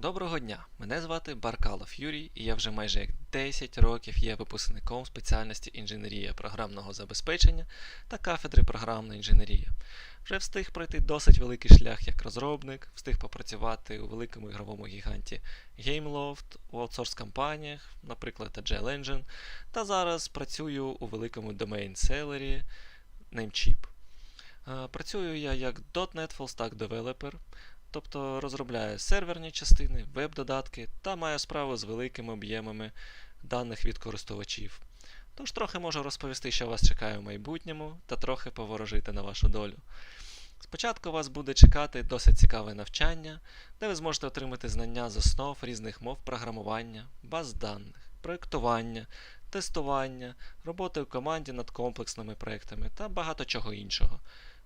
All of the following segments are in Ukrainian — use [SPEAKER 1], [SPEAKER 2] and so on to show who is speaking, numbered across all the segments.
[SPEAKER 1] Доброго дня! Мене звати Баркалов Юрій, і я вже майже як 10 років є випускником спеціальності інженерія програмного забезпечення та кафедри програмна інженерія. Вже встиг пройти досить великий шлях як розробник, встиг попрацювати у великому ігровому гіганті Gameloft, у аутсорс-компаніях, наприклад, Agile Engine, та зараз працюю у великому домен-селері Namecheap. Е, Працюю я як .NET Full Stack Developer, тобто розробляє серверні частини, веб-додатки та має справу з великими об'ємами даних від користувачів. Тож трохи можу розповісти, що вас чекає в майбутньому, та трохи поворожити на вашу долю. Спочатку вас буде чекати досить цікаве навчання, де ви зможете отримати знання з основ різних мов програмування, баз даних, проєктування, тестування, роботи у команді над комплексними проектами та багато чого іншого.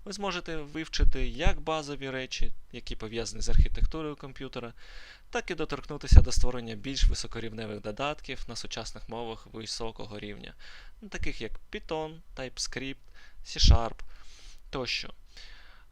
[SPEAKER 1] Ви зможете вивчити як базові речі, які пов'язані з архітектурою комп'ютера, так і доторкнутися до створення більш високорівневих додатків на сучасних мовах високого рівня, таких як Python, TypeScript, C-Sharp тощо.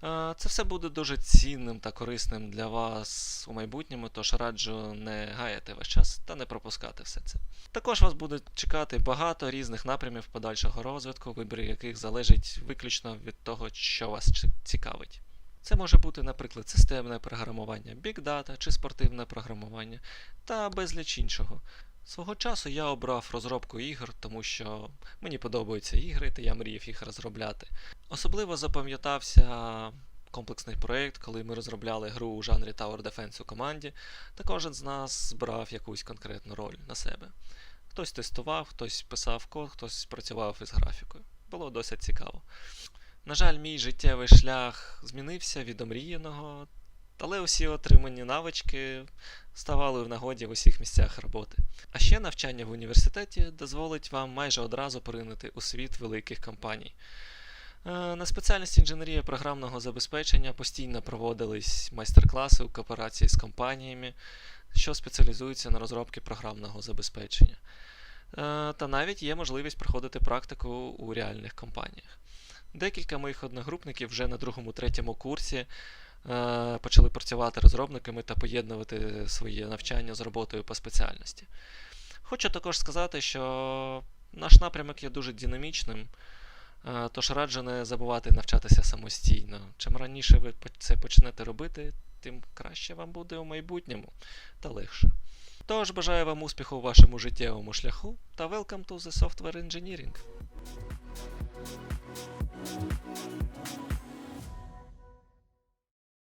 [SPEAKER 1] Е, Це все буде дуже цінним та корисним для вас у майбутньому, тож раджу не гаяти ваш час та не пропускати все це. Також вас буде чекати багато різних напрямів подальшого розвитку, вибір яких залежить виключно від того, що вас цікавить. Це може бути, наприклад, системне програмування, Data чи спортивне програмування та безліч іншого. Свого часу я обрав розробку ігор, тому що мені подобаються ігри, та я мріяв їх розробляти. Особливо запам'ятався комплексний проєкт, коли ми розробляли гру у жанрі Tower Defense у команді, та кожен з нас брав якусь конкретну роль на себе. Хтось тестував, хтось писав код, хтось працював із графікою. Було досить цікаво. На жаль, мій життєвий шлях змінився від омріяного, але усі отримані навички ставали в нагоді в усіх місцях роботи. А ще навчання в університеті дозволить вам майже одразу поринути у світ великих компаній. Е, На спеціальності інженерія програмного забезпечення постійно проводились майстер-класи у кооперації з компаніями, що спеціалізуються на розробці програмного забезпечення. Е, Та навіть є можливість проходити практику у реальних компаніях. Декілька моїх одногрупників вже на другому-третьому курсі почали працювати розробниками та поєднувати своє навчання з роботою по спеціальності. Хочу також сказати, що наш напрямок є дуже динамічним, е, тож раджу не забувати навчатися самостійно. Чим раніше ви це почнете робити, тим краще вам буде у майбутньому та легше. Тож бажаю вам успіху у вашому життєвому шляху та welcome to the software engineering!